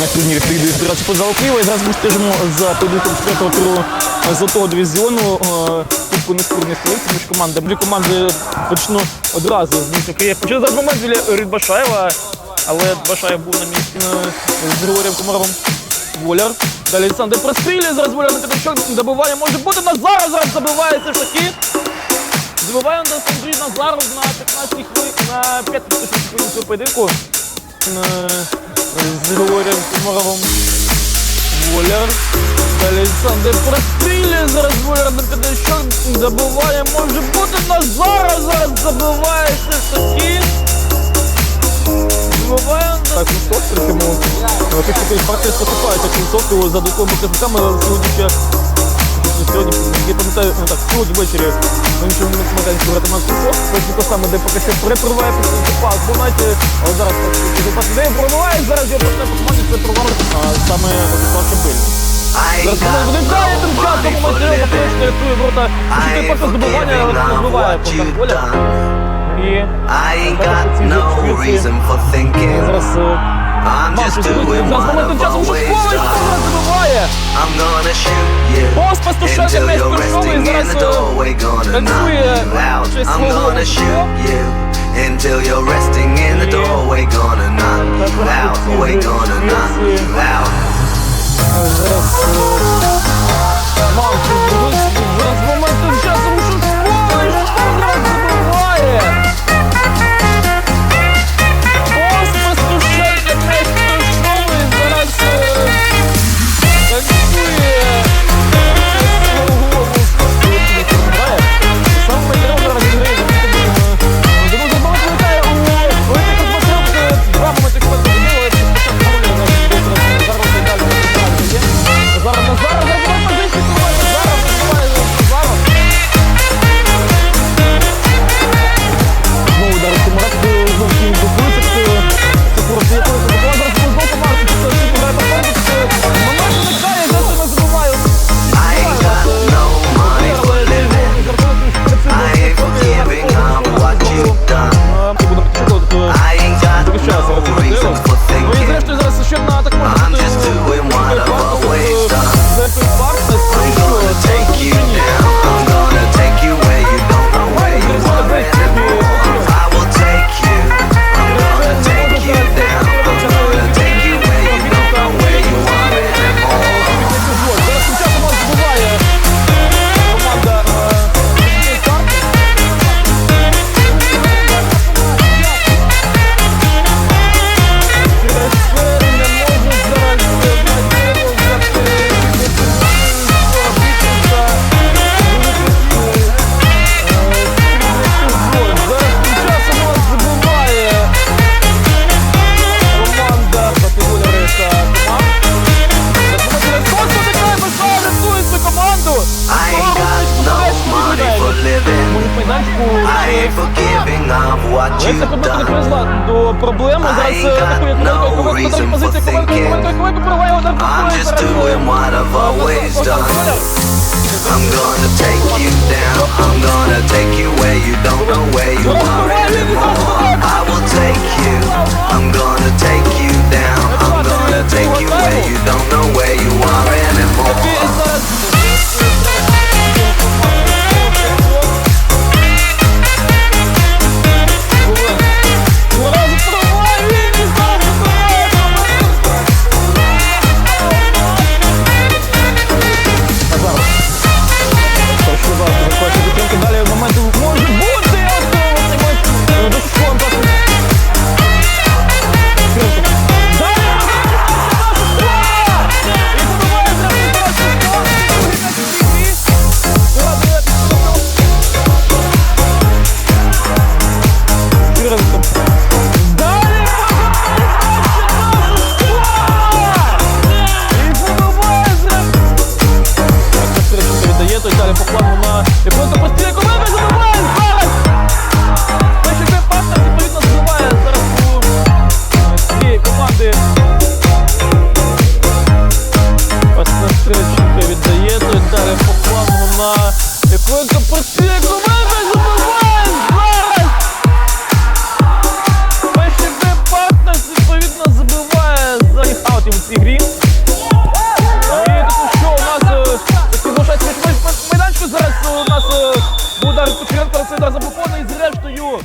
На турнірі Фріди Федерації футзалу Києва. І зараз ми стежимо за поєдинком четвертого туру золотого дивізіону е, Кубку нескорних столиць між командами. Дві команди почну одразу з міста Києва. Почали зараз момент біля Рідбашаєва, але Башаєв був на місці е, з Григорієм Комаровим. Воляр. Далі Олександр прострілює, зараз Воляр на п'ятачок добивання може бути. Назаров зараз забиває все ж. Забиває у нас Андрій Назаров на 15 хвилин, на 5 хвилин поєдинку. Е, с. Воляр. Далі Олександр прострілює, зараз Волер на п'ятачок забуває, може бути на зараз забуває все ж таки. Забиває так, ну що, чому тих таких партій поступають кінцовку за додатковими показниками, але сьогодні ще сьогодні, я пам'ятаю, ну так, сьогодні ввечері на іншому майданчику грати на кусок, точно те саме, де поки що припливає пас, бо знаєте, але зараз пас ідея пробиває, зараз його просто команді це провалить саме Владислав Шабиль. Зараз вони виникає тим часом, матеріал фактично рятує ворота, чотири паси здобування, але не збиває по так воля. І зараз зараз моментом Шушкович done. забиває. I'm gonna shoot you Повз пастушенка until м'яч you're пройшов і resting in зараз the doorway. Gonna knock танцює you out. щось I'm свого gonna shoot you until you're resting in the doorway. Gonna knock you out. We're gonna knock you out. Позицію, Ковалько, thinking. Ковалько, Ковалько прориває удар, I'm прориває just зараз, е, doing what I've always Ковалько, done. Ковалько. I'm gonna take you down. сюди за і зрештою.